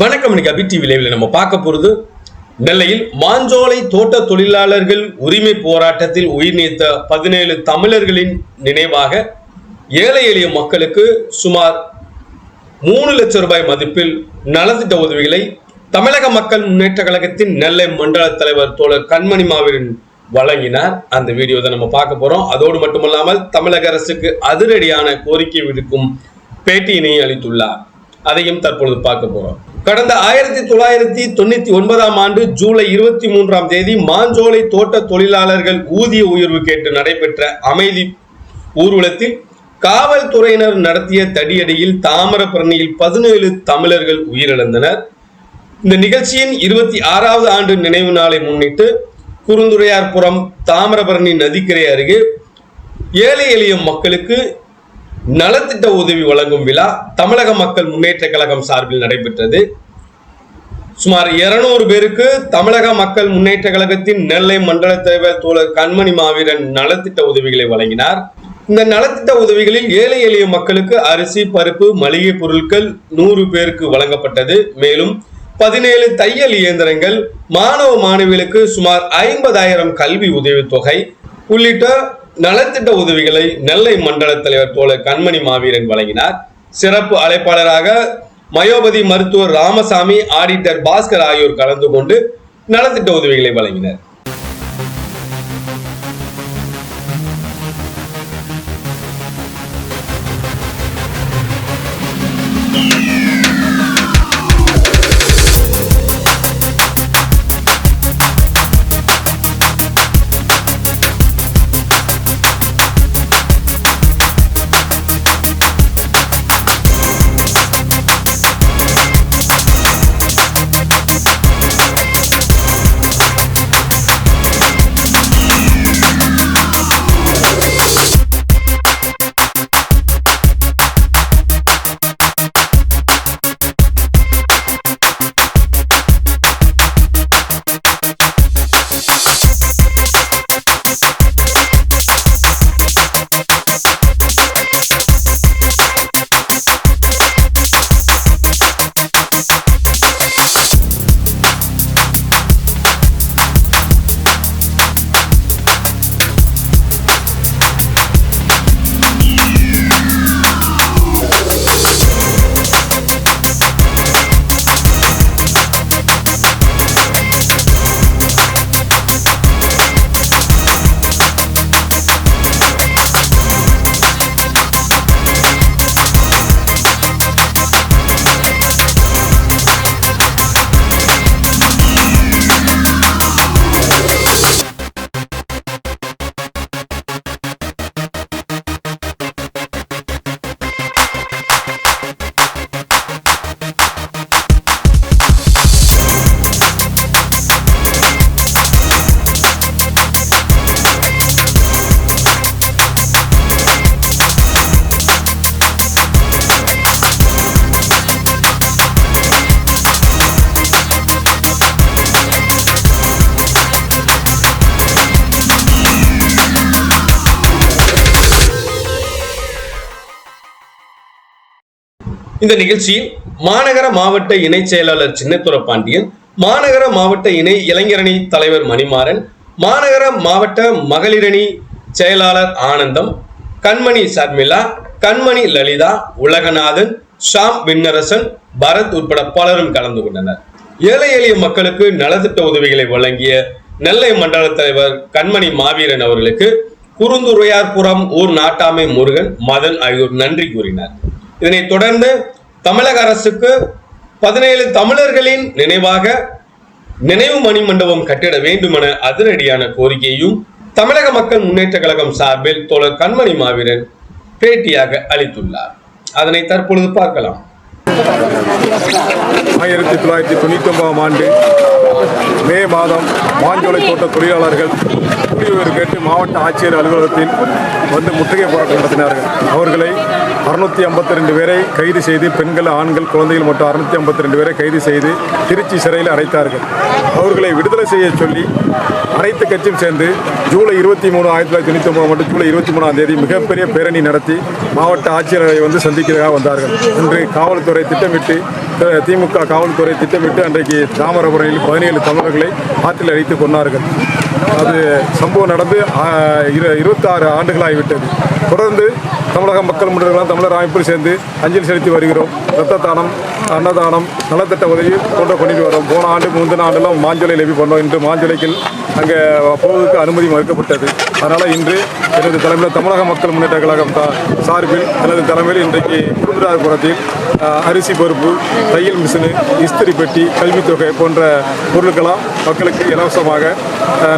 வணக்கம். இன்னைக்கு அபி டிவி லைவ்ல நம்ம பார்க்க போறது நெல்லையில் மாஞ்சோலை தோட்ட தொழிலாளர்கள் உரிமை போராட்டத்தில் உயிர் நீத்த பதினேழு தமிழர்களின் நினைவாக ஏழை எளிய மக்களுக்கு சுமார் மூணு லட்சம் ரூபாய் மதிப்பில் நலத்திட்ட உதவிகளை தமிழக மக்கள் முன்னேற்ற கழகத்தின் நெல்லை மண்டல தலைவர் தோழர் கண்மணி மாவீரன் வழங்கினார். அந்த வீடியோ தான் நம்ம பார்க்க போறோம். அதோடு மட்டுமல்லாமல் தமிழக அரசுக்கு அதிரடியான கோரிக்கை விடுக்கும் பேட்டியினை அளித்துள்ளார். அதையும் தற்பொழுது பார்க்க போறோம். கடந்த ஆயிரத்தி தொள்ளாயிரத்தி தொண்ணூத்தி ஒன்பதாம் ஆண்டு ஜூலை இருபத்தி மூன்றாம் தேதி மாஞ்சோலை தோட்ட தொழிலாளர்கள் ஊதிய உயர்வு கேட்டு நடைபெற்ற அமைதி ஊர்வலத்தில் காவல்துறையினர் நடத்திய தடியடியில் தாமிரபரணியில் பதினேழு தமிழர்கள் உயிரிழந்தனர். இந்த நிகழ்ச்சியின் இருபத்தி ஆறாவது ஆண்டு நினைவு நாளை முன்னிட்டு குறுந்துறையார்புரம் தாமிரபரணி நதிக்கரை அருகே ஏழை எளிய மக்களுக்கு நலத்திட்ட உதவி வழங்கும் விழா தமிழக மக்கள் முன்னேற்ற கழகம் சார்பில் நடைபெற்றது. சுமார் 200 பேருக்கு தமிழக மக்கள் முன்னேற்ற கழகத்தின் நெல்லை மண்டல தலைவர் தோழர் கண்மணி மாவீரன் நலத்திட்ட உதவிகளை வழங்கினார். இந்த நலத்திட்ட உதவிகளில் ஏழை எளிய மக்களுக்கு அரிசி பருப்பு மளிகை பொருட்கள் நூறு பேருக்கு வழங்கப்பட்டது. மேலும் பதினேழு தையல் இயந்திரங்கள் மாணவ மாணவிகளுக்கு சுமார் ஐம்பதாயிரம் கல்வி உதவித்தொகை உள்ளிட்ட நலத்திட்ட உதவிகளை நெல்லை மண்டல தலைவர் தோழர் கண்மணி மாவீரன் வழங்கினார். சிறப்பு அழைப்பாளராக மயோபதி மருத்துவர் ராமசாமி ஆடிட்டர் பாஸ்கர் ஆகியோர் கலந்து கொண்டு நலத்திட்ட உதவிகளை வழங்கினர். இந்த நிகழ்ச்சியில் மாநகர மாவட்ட இணை செயலாளர் சின்னத்துர பாண்டியன் மாநகர மாவட்ட இணை இளைஞரணி தலைவர் மணிமாறன் மாநகர மாவட்ட மகளிரணி செயலாளர் ஆனந்தம் கண்மணி சர்மிளா கண்மணி லலிதா உலகநாதன் ஷாம் விண்ணரசன் பரத் உட்பட பலரும் கலந்து கொண்டனர். ஏழை எளிய மக்களுக்கு நலத்திட்ட உதவிகளை வழங்கிய நெல்லை மண்டல தலைவர் கண்மணி மாவீரன் அவர்களுக்கு குறுந்துறையார்புரம் ஊர் நாட்டாமை முருகன் மதன் ஆகியோர் நன்றி கூறினார். இதனைத் தொடர்ந்து தமிழக அரசுக்கு பதினேழு தமிழர்களின் நினைவாக நினைவு மணி மண்டபம் கட்டிட வேண்டுமென அதிரடியான கோரிக்கையும் தமிழக மக்கள் முன்னேற்ற கழகம் சார்பில் தோழர் கண்மணி மாவீரன் பேட்டியாக அளித்துள்ளார். அதனை தற்பொழுது பார்க்கலாம். ஆயிரத்தி தொள்ளாயிரத்தி தொண்ணூற்றி ஒன்பதாம் ஆண்டு மே மாதம் மாஞ்சோலை தோட்ட தொழிலாளர்கள் குடியுரிமை கேட்டு மாவட்ட ஆட்சியர் அலுவலகத்தில் வந்து முற்றுகை போராட்டம் நடத்தினார்கள். அவர்களை அறுநூத்தி ஐம்பத்தி ரெண்டு பேரை கைது செய்து பெண்கள் ஆண்கள் குழந்தைகள் மற்றும் அறுநூத்தி ஐம்பத்தி ரெண்டு பேரை கைது செய்து திருச்சி சிறையில் அடைத்தார்கள். அவர்களை விடுதலை செய்ய சொல்லி அனைத்து கட்சியும் சேர்ந்து ஜூலை இருபத்தி மூணு ஆயிரத்தி தொள்ளாயிரத்தி தொண்ணூற்றி ஒன்பது ஜூலை இருபத்தி மூணாம் தேதி மிகப்பெரிய பேரணி நடத்தி மாவட்ட ஆட்சியரை வந்து சந்திக்கிறதாக வந்தார்கள். இன்று காவல்துறை திட்டமிட்டு திமுக காவல்துறை திட்டமிட்டு அன்றைக்கு தாமிரபரணியில் பதினேழு தமிழர்களை ஆற்றில் அழைத்து கொண்டார்கள். அது சம்பவம் நடந்து இரு இருபத்தாறு ஆண்டுகளாகிவிட்டது. தொடர்ந்து தமிழக மக்கள் முன்னேற்றம் தமிழர் அமைப்பில் சேர்ந்து அஞ்சலி செலுத்தி வருகிறோம். இரத்த தானம் அன்னதானம் நலத்திட்ட உதவி போன்ற பண்ணிட்டு வரோம். போன ஆண்டு முந்தின ஆண்டெல்லாம் மாஞ்சோலை லெவி பண்ணோம் இன்று மாஞ்சோலைக்கு அங்கே போவதற்கு அனுமதி மறுக்கப்பட்டது. அதனால் இன்று எனது தலைமையில் தமிழக மக்கள் முன்னேற்ற கழகம் சார்பில் எனது தலைமையில் இன்றைக்கு குருந்தராஜபுரத்தில் அரிசி பருப்பு தையல் மிஷினு இஸ்திரி பெட்டி கல்வித்தொகை போன்ற பொருட்களாக மக்களுக்கு இலவசமாக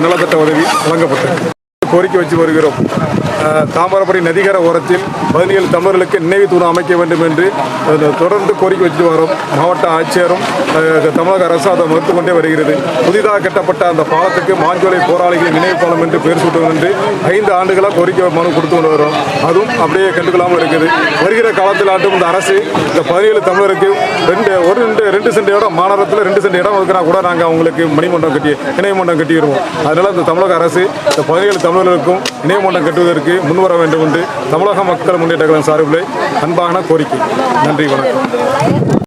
நலத்திட்ட உதவி வழங்கப்பட்டது. கோரிக்கை வச்சு வருகிறோம். அஹ், நதிகர ஓரத்தில் பதினேழு தமிழர்களுக்கு நினைவு தூணம் அமைக்க வேண்டும் என்று தொடர்ந்து கோரிக்கை வச்சு வரோம். மாவட்ட ஆட்சியரும் தமிழக அரசு அதை மறுத்து கொண்டே வருகிறது. புதிதாக கட்டப்பட்ட அந்த பாலத்துக்கு மாஞ்சோலை போராளிகளின் நினைவு பாலம் என்று பெயர் சூட்டும் என்று ஐந்து ஆண்டுகளாக கோரிக்கை மனு கொடுத்து கொண்டு வரோம். அதுவும் அப்படியே கண்டுக்கொள்ளாமல் இருக்குது. வருகிற காலத்தில் ஆட்டும் இந்த அரசு இந்த பதினேழு தமிழருக்கு ரெண்டு ஒரு ரெண்டு ரெண்டு சென்ட் இடம் மாநகரத்தில் ரெண்டு சென்ட் இடம் இருக்கிறா கூட நாங்கள் அவங்களுக்கு மணிமண்டபம் கட்டி நினைவு மண்டபம் கட்டிடுவோம். அதனால இந்த தமிழக அரசு இந்த பதினேழு தமிழ் நினைவு நினைவுமன்றம் கட்டுவதற்கு முன்வர வேண்டும் என்று தமிழக மக்கள் முன்னேற்ற கழகம் சார்பில் அன்பான கோரிக்கை. நன்றி வணக்கம்.